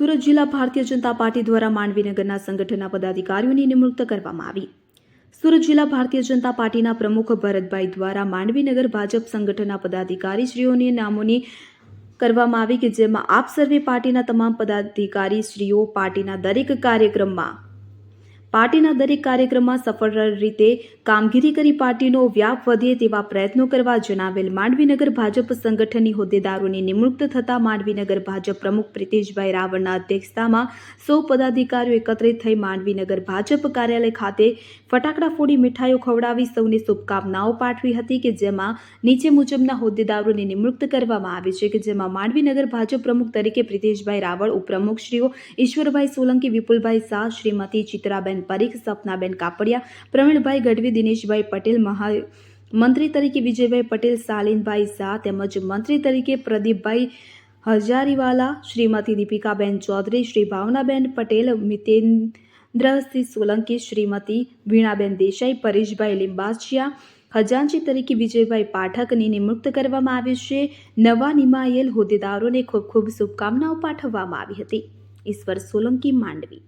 સુરત જિલ્લા ભારતીય જનતા પાર્ટી દ્વારા માંડવીનગરના સંગઠનના પદાધિકારીઓની નિમણૂક કરવામાં આવી. સુરત જિલ્લા ભારતીય જનતા પાર્ટીના પ્રમુખ ભરતભાઈ દ્વારા માંડવીનગર ભાજપ સંગઠનના પદાધિકારીશ્રીઓની નામોની કરવામાં આવી કે જેમાં આપ સર્વે પાર્ટીના તમામ પદાધિકારીશ્રીઓ પાર્ટીના દરેક કાર્યક્રમમાં પાર્ટીના દરેક કાર્યક્રમમાં સફળ રીતે કામગીરી કરી પાર્ટીનો વ્યાપ વધે તેવા પ્રયત્નો કરવા જણાવેલ માંડવીનગર ભાજપ સંગઠનની હોદ્દેદારોની નિમણૂક થતા માંડવીનગર ભાજપ પ્રમુખ પ્રિતેશભાઈ રાવળના અધ્યક્ષતામાં સૌ પદાધિકારીઓ એકત્રિત થઈ માંડવીનગર ભાજપ કાર્યાલય ખાતે ફટાકડા ફોડી મીઠાઈઓ ખવડાવી સૌને શુભકામનાઓ પાઠવી હતી કે જેમાં નીચે મુજબના હોદ્દેદારોની નિમણૂક કરવામાં આવી છે કે જેમાં માંડવીનગર ભાજપ પ્રમુખ તરીકે પ્રિતેશભાઈ રાવળ ઉપપ્રમુખશ્રીઓ ઈશ્વરભાઈ સોલંકી, વિપુલભાઈ શાહ, શ્રીમતી ચિત્રાબેન પરીખ સપનાબેન કાપડિયા, પ્રવીણભાઈ ગઢવી, દિનેશભાઈ પટેલ, મહા, મંત્રી તરીકે વિજયભાઈ પટેલ સાલીનભાઈ શાહ તેમજ મંત્રી તરીકે પ્રદીપભાઈ હજારીવાલા, શ્રીમતી દીપિકાબેન ચૌધરી, શ્રી ભાવનાબેન પટેલ, મિતેન્દ્રસિંહ સોલંકી, શ્રીમતી વીણાબેન દેસાઈ, પરેશભાઈ લિંબાસિયા, ખજાનચી તરીકે વિજયભાઈ પાઠકની નિમણૂક કરવામાં આવી છે. નવા નિમાયેલ હોદ્દેદારોને ખૂબ ખૂબ શુભકામનાઓ પાઠવવામાં આવી હતી. ઈશ્વર સોલંકી માંડવી.